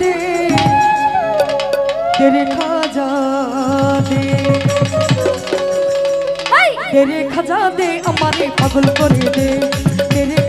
দে তেরে খাজা দে। তেরে খাজা দে আমারে পাগল করে দে। তেরে